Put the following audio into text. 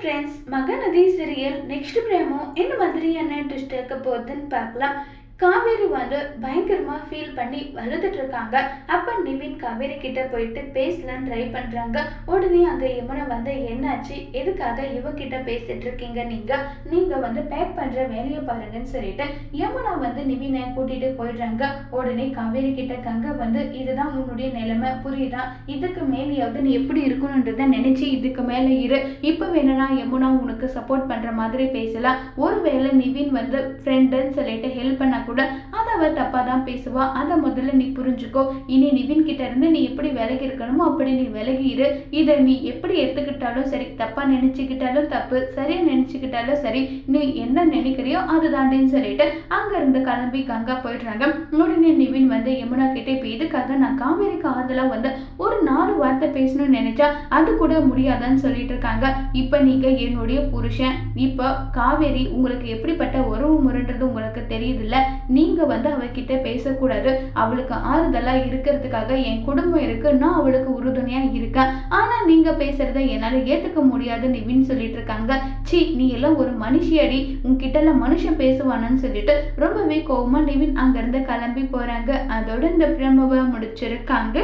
friends Mahanadhi serial next promo என்ன மாதிரியான twist இருக்க போகுதுன்னு பார்க்கலாம் காவேரி வந்து பயங்கரமாக ஃபீல் பண்ணி அழுதுட்டு இருக்காங்க அப்போ நிவின் காவேரி கிட்ட போயிட்டு பேசலான்னு ட்ரை பண்ணுறாங்க உடனே அங்கே யமுனா வந்து என்னாச்சு? எதுக்காக இவகிட்ட பேசிட்டு இருக்கீங்க நீங்கள் நீங்கள் வந்து பேக் பண்ணுற வேலையை பாருங்கன்னு சொல்லிட்டு யமுனா வந்து நிவினை கூட்டிகிட்டு போயிடுறாங்க. உடனே காவேரி கிட்ட கங்கை வந்து இதுதான் உன்னுடைய நிலைமை. புரியுதா? இதுக்கு மேலேயாவது நீ எப்படி இருக்கணுன்றதை நினச்சி இதுக்கு மேலே இரு. இப்போ வேணும்னா யமுனா உனக்கு சப்போர்ட் பண்ணுற மாதிரி பேசலாம். ஒருவேளை நிவின் வந்து ஃப்ரெண்டுன்னு சொல்லிட்டு ஹெல்ப் பண்ணா கூட அதை அவள் தப்பாக தான் பேசுவா. அதை முதல்ல நீ புரிஞ்சுக்கோ. இனி நிவின் கிட்ட இருந்து நீ எப்படி விலகி இருக்கணுமோ அப்படி நீ விலகிடு இதை நீ எப்படி எடுத்துக்கிட்டாலும் சரி தப்பாக நினச்சிக்கிட்டாலும் தப்பு சரியாக நினச்சிக்கிட்டாலும் சரி நீ என்ன நினைக்கிறியோ அதுதாண்டின்னு சொல்லிட்டு அங்கேருந்து கிளம்பி கங்கா போயிடுறாங்க. உடனே நிவின் வந்து யமுனா கிட்டே இப்போ இதுக்காக நான் காவேரிக்கு ஆறுதலாக வந்து ஒரு நாலு வார்த்தை பேசணும்னு நினைச்சா அது கூட முடியாதான்னு சொல்லிட்டு இருக்காங்க. இப்போ நீங்கள் என்னுடைய புருஷன். இப்போ காவேரி உங்களுக்கு எப்படிப்பட்ட உறவு முறைன்றது உங்களுக்கு தெரியுதுல்ல. நீங்கள் வந்து அவகிட்ட பேசக்கூடாது. அவளுக்கு ஆறுதலாக இருக்கிறதுக்காக என் குடும்பம் இருக்குது நான் அவளுக்கு உறுதுணையாக இருக்கேன். ஆனால் நீங்கள் பேசுகிறத என்னால் ஏற்றுக்க முடியாது நிவின் சொல்லிட்டு இருக்காங்க. சி நீ எல்லாம் ஒரு மனுஷியடி. உன்கிட்ட எல்லாம் மனுஷன் பேசுவானன்னு சொல்லிட்டு ரொம்பவே கோபமாக நிவின் அங்கேருந்து கிளம்பி போகிறாங்க அதோட இந்த பிரமவை முடிச்சிருக்காங்க.